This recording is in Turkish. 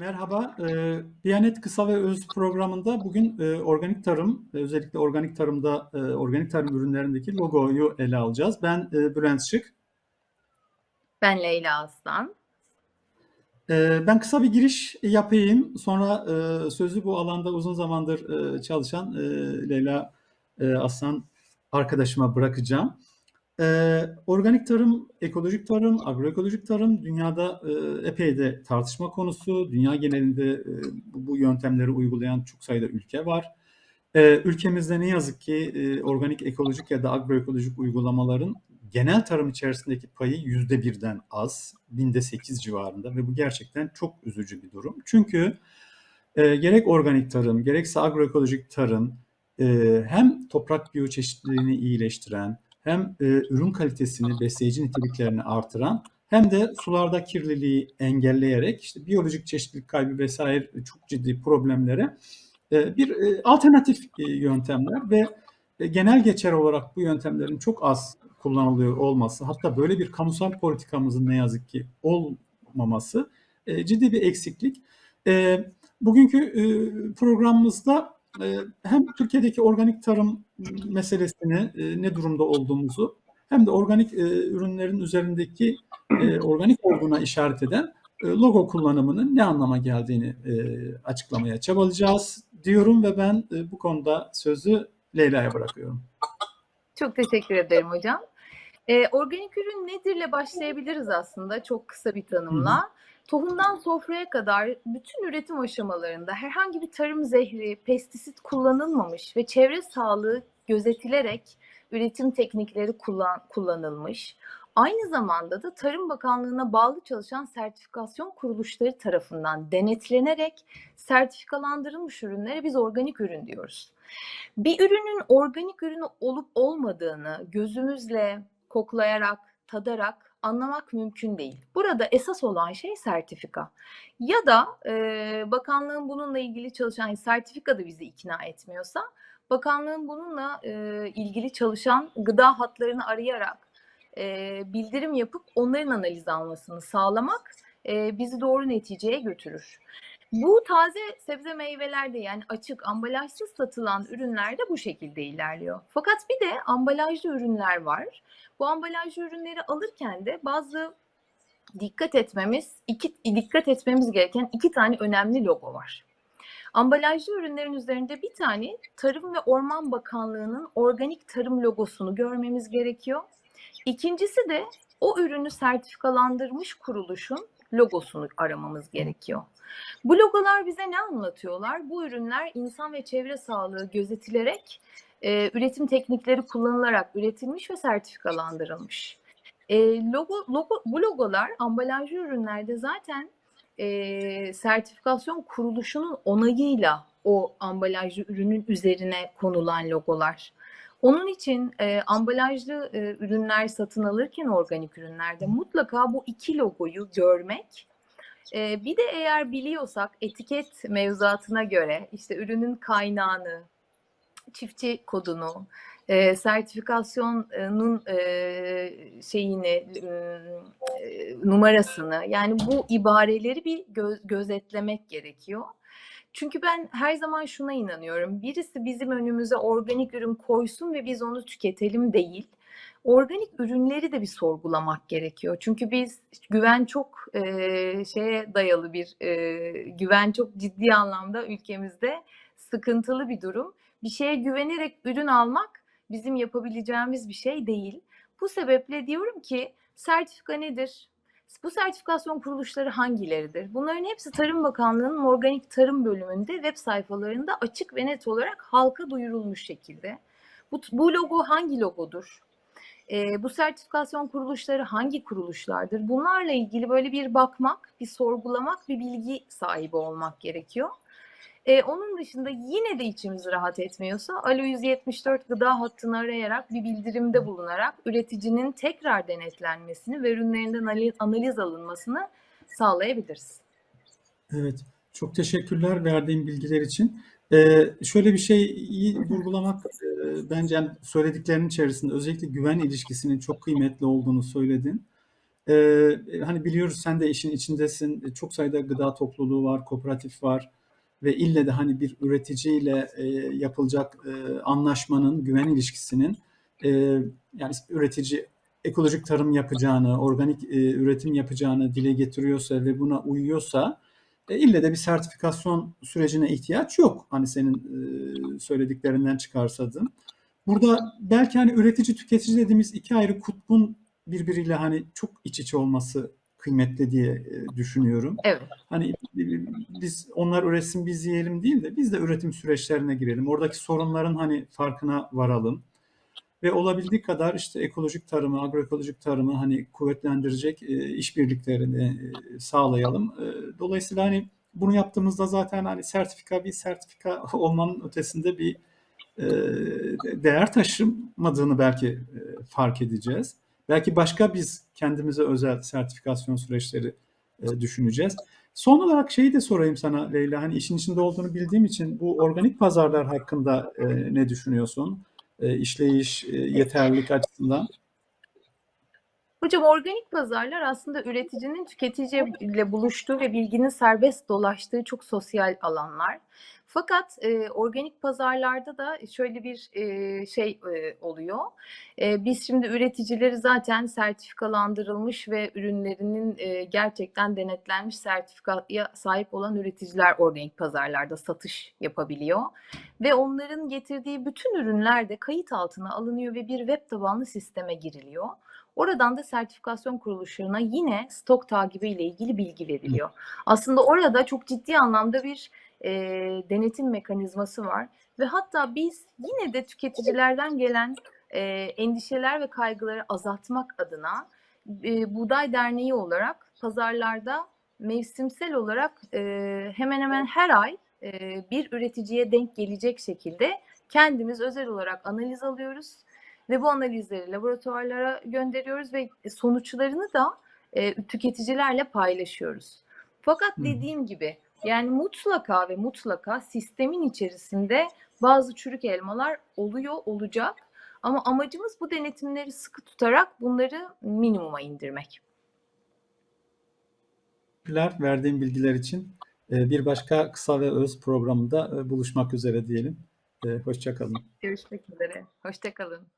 Merhaba, eee, Biyanet Kısa ve Öz programında bugün eee, organik tarım, e, özellikle organik tarımda, eee, organik tarım ürünlerindeki logoyu ele alacağız. Ben eee, Bülent Şık. Ben Leyla Aslan. Eee, ben kısa bir giriş yapayım. Sonra eee, sözü bu alanda uzun zamandır eee, çalışan eee, Leyla eee, Aslan arkadaşıma bırakacağım. Eee, organik tarım, ekolojik tarım, agroekolojik tarım dünyada eee, epey de tartışma konusu. Dünya genelinde eee, bu, bu yöntemleri uygulayan çok sayıda ülke var. Eee, ülkemizde ne yazık ki eee, organik, ekolojik ya da agroekolojik uygulamaların genel tarım içerisindeki payı yüzde birden az, binde sekiz civarında ve bu gerçekten çok üzücü bir durum. Çünkü e, gerek organik tarım, gerekse agroekolojik tarım e, hem toprak biyoçeşitliliğini iyileştiren, hem e, ürün kalitesini, besleyici niteliklerini artıran, hem de sularda kirliliği engelleyerek işte biyolojik çeşitlilik kaybı vesaire çok ciddi problemlere e, bir e, alternatif e, yöntemler ve e, genel geçer olarak bu yöntemlerin çok az kullanılıyor olması, hatta böyle bir kamusal politikamızın ne yazık ki olmaması e, ciddi bir eksiklik. E, bugünkü e, programımızda e, hem Türkiye'deki organik tarım meselesini e, ne durumda olduğumuzu hem de organik e, ürünlerin üzerindeki e, organik olduğuna işaret eden e, logo kullanımının ne anlama geldiğini e, açıklamaya çabalayacağız diyorum ve ben e, bu konuda sözü Leyla'ya bırakıyorum. Çok teşekkür ederim hocam. Ee, organik ürün nedirle başlayabiliriz aslında çok kısa bir tanımla. Hı hı. Tohumdan sofraya kadar bütün üretim aşamalarında herhangi bir tarım zehri, pestisit kullanılmamış ve çevre sağlığı gözetilerek üretim teknikleri kullan, kullanılmış. Aynı zamanda da Tarım Bakanlığı'na bağlı çalışan sertifikasyon kuruluşları tarafından denetlenerek sertifikalandırılmış ürünlere biz organik ürün diyoruz. Bir ürünün organik ürün olup olmadığını gözümüzle koklayarak, tadarak anlamak mümkün değil. Burada esas olan şey sertifika. Ya da e, bakanlığın bununla ilgili çalışan sertifika da bizi ikna etmiyorsa bakanlığın bununla e, ilgili çalışan gıda hatlarını arayarak e, bildirim yapıp onların analiz almasını sağlamak e, bizi doğru neticeye götürür. Bu taze sebze meyvelerde yani açık ambalajsız satılan ürünlerde bu şekilde ilerliyor. Fakat bir de ambalajlı ürünler var. Bu ambalajlı ürünleri alırken de bazı dikkat etmemiz, iki dikkat etmemiz gereken iki tane önemli logo var. Ambalajlı ürünlerin üzerinde bir tane Tarım ve Orman Bakanlığı'nın organik tarım logosunu görmemiz gerekiyor. İkincisi de o ürünü sertifikalandırmış kuruluşun logosunu aramamız gerekiyor. Bu logolar bize ne anlatıyorlar? Bu ürünler insan ve çevre sağlığı gözetilerek e, üretim teknikleri kullanılarak üretilmiş ve sertifikalandırılmış. E, logo, logo, bu logolar ambalajlı ürünlerde zaten e, sertifikasyon kuruluşunun onayıyla o ambalajlı ürünün üzerine konulan logolar. Onun için e, ambalajlı e, ürünler satın alırken organik ürünlerde mutlaka bu iki logoyu görmek e, bir de eğer biliyorsak etiket mevzuatına göre işte ürünün kaynağını, çiftçi kodunu, e, sertifikasyonun e, şeyini, e, numarasını yani bu ibareleri bir gö- gözetlemek gerekiyor. Çünkü ben her zaman şuna inanıyorum. Birisi bizim önümüze organik ürün koysun ve biz onu tüketelim değil. Organik ürünleri de bir sorgulamak gerekiyor. Çünkü biz güven çok e, şeye dayalı bir e, güven çok ciddi anlamda ülkemizde sıkıntılı bir durum. Bir şeye güvenerek ürün almak bizim yapabileceğimiz bir şey değil. Bu sebeple diyorum ki sertifika nedir? Bu sertifikasyon kuruluşları hangileridir? Bunların hepsi Tarım Bakanlığı'nın organik tarım bölümünde web sayfalarında açık ve net olarak halka duyurulmuş şekilde. Bu, bu logo hangi logodur? E, bu sertifikasyon kuruluşları hangi kuruluşlardır? Bunlarla ilgili böyle bir bakmak, bir sorgulamak, bir bilgi sahibi olmak gerekiyor. E, onun dışında yine de içimiz rahat etmiyorsa Alo 174 gıda hattını arayarak bir bildirimde bulunarak üreticinin tekrar denetlenmesini ve ürünlerinden analiz, alınmasını sağlayabiliriz. Evet, çok teşekkürler verdiğin bilgiler için. Ee, şöyle bir şeyi vurgulamak e, bence yani söylediklerinin içerisinde özellikle güven ilişkisinin çok kıymetli olduğunu söyledin. Eee, hani biliyoruz sen de işin içindesin. E, Çok sayıda gıda topluluğu var, kooperatif var ve ille de hani bir üreticiyle e, yapılacak e, anlaşmanın, güven ilişkisinin e, yani üretici ekolojik tarım yapacağını, organik e, üretim yapacağını dile getiriyorsa ve buna uyuyorsa e, ille de bir sertifikasyon sürecine ihtiyaç yok. Hani senin e, söylediklerinden çıkarsadın. Burada belki hani üretici tüketici dediğimiz iki ayrı kutbun birbiriyle hani çok iç içe olması kıymetli diye e, düşünüyorum. Evet. Hani e, biz onlar üretsin biz yiyelim değil de biz de üretim süreçlerine girelim. Oradaki sorunların hani farkına varalım. Ve olabildiği kadar işte ekolojik tarımı, agroekolojik tarımı hani kuvvetlendirecek e, işbirliklerini e, sağlayalım. E, dolayısıyla hani bunu yaptığımızda zaten hani sertifika bir sertifika olmanın ötesinde bir e, değer taşımadığını belki e, fark edeceğiz. Belki başka biz kendimize özel sertifikasyon süreçleri e, düşüneceğiz. Son olarak şeyi de sorayım sana Leyla. Hani işin içinde olduğunu bildiğim için bu organik pazarlar hakkında e, ne düşünüyorsun? E, işleyiş, e, yeterlilik açısından. Hocam organik pazarlar aslında üreticinin tüketiciyle buluştuğu ve bilginin serbest dolaştığı çok sosyal alanlar. Fakat e, organik pazarlarda da şöyle bir e, şey e, oluyor. E, biz şimdi üreticileri zaten sertifikalandırılmış ve ürünlerinin e, gerçekten denetlenmiş sertifikaya sahip olan üreticiler organik pazarlarda satış yapabiliyor. Ve onların getirdiği bütün ürünler de kayıt altına alınıyor ve bir web tabanlı sisteme giriliyor. Oradan da sertifikasyon kuruluşlarına yine stok takibi ile ilgili bilgi veriliyor. Aslında orada çok ciddi anlamda bir e, denetim mekanizması var ve hatta biz yine de tüketicilerden gelen e, endişeler ve kaygıları azaltmak adına e, Buğday Derneği olarak pazarlarda mevsimsel olarak e, hemen hemen her ay e, bir üreticiye denk gelecek şekilde kendimiz özel olarak analiz alıyoruz ve bu analizleri laboratuvarlara gönderiyoruz ve sonuçlarını da e, tüketicilerle paylaşıyoruz. Fakat dediğim gibi yani mutlaka ve mutlaka sistemin içerisinde bazı çürük elmalar oluyor, olacak. Ama amacımız bu denetimleri sıkı tutarak bunları minimuma indirmek. Teşekkürler verdiğin bilgiler için. E, bir başka kısa ve öz programında e, buluşmak üzere diyelim. E, hoşça kalın. Görüşmek üzere. Hoşçakalın.